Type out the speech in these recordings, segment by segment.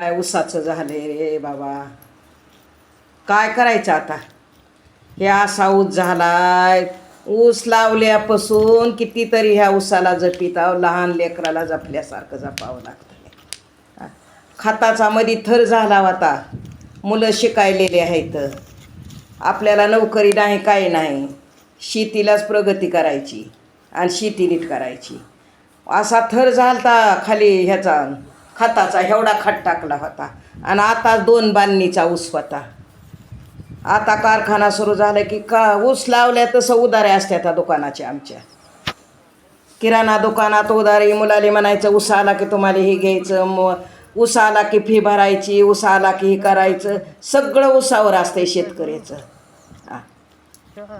काय उसाचं झाले रे बाबा? काय करायचं आता? हे असा ऊस झालाय. ऊस लावल्यापासून कितीतरी ह्या ऊसाला जपिताव लहान लेकराला जपल्यासारखं जपावं लागतं. खताचा मधी थर झाला होता मुलं शिकायलेले आहेत. आपल्याला नोकरी नाही काही नाही. शेतीलाच प्रगती करायची आणि शेती नीट करायची. असा थर झालता खाली ह्याचा. खताचा एवढा खत टाकला होता. आणि आता दोन बांधणीचा ऊस होता. आता कारखाना सुरू झाला की का ऊस लावल्या तसं उदारे असत्या त्या दुकानाच्या आमच्या. किराणा दुकानात उदारी मुलाले म्हणायचं ऊस आला की तुम्हाला हे घ्यायचं मग ऊस आला की फी भरायची ऊस आला की हे करायचं सगळं ऊसावर असतंय शेतकऱ्याचं.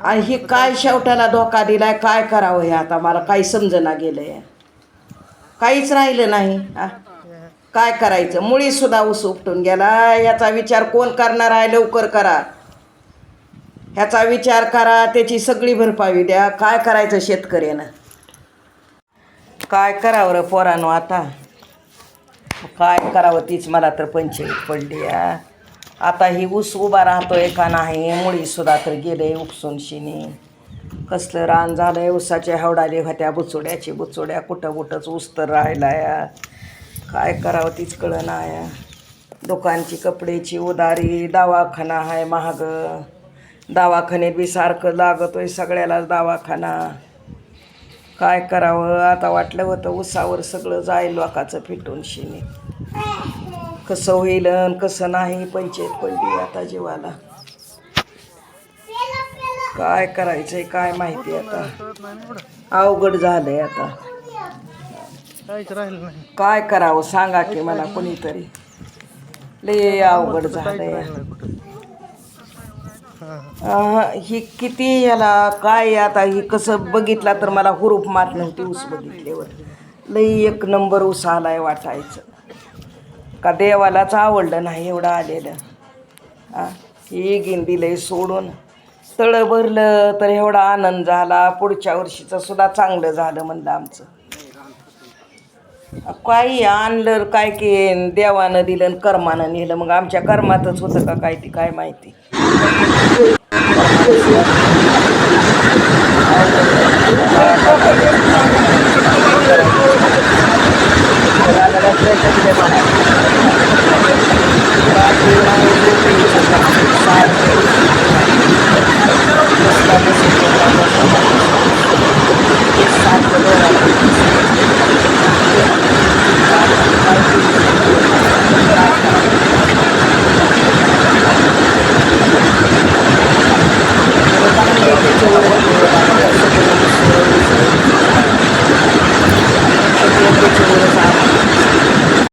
आणि ही काय शेवटाला धोका दिलाय काय करावं हे आता? मला काही समजना गेलंय. काहीच राहिलं नाही. हा. काय करायचं? मुळीसुद्धा ऊस उपटून गेला. याचा विचार कोण करणार आहे? लवकर करा. ह्याचा विचार करा. त्याची सगळी भरपाई द्या. काय करायचं शेतकऱ्यानं? काय करावं रे पोरानो आता? काय करावं तीच मला तर पंचायत पडली या आता ही ऊस उभा राहतोय का नाही? मुळीसुद्धा तर गेले उपसून शिनी कसलं रान झालंय? उसाचे हवडाले होत्या बुचोड्याची बुचोड्या. कुठं कुठंच ऊस तर राहिला या काय करावं तीच कळं या दुकानची कपड्याची उदारी दवाखाना आहे महाग. दवाखान्यात बी सारखं लागतोय सगळ्यालाच दवाखाना. काय करावं? आता वाटलं होतं उसावर सगळं जाईल लोकाचं फिटून शिने. कसं होईल अन कसं नाही पंचायत पडली आता जीवाला. काय करायचंय काय माहिती आता? अवघड झालंय आता. काहीच राहिलं नाही. काय करावं सांगा की मला कोणीतरी. लय अवघड झालंय. ही. किती याला काय आता ही कसं बघितला तर मला हुरूप मात नव्हती ऊस बघितल्यावर. लई एक नंबर ऊस आलाय वाटायचं. का देवालाच आवडलं नाही एवढं आलेलं. हा ही गिन दिलंय सोडून. तळं भरलं तर एवढा आनंद झाला. पुढच्या वर्षीचं सुद्धा चांगलं झालं म्हणलं आमचं. काही आणलं काय की देवानं दिलं कर्मानं नेलं. मग आमच्या कर्मातच होतं का काय ते काय माहिती?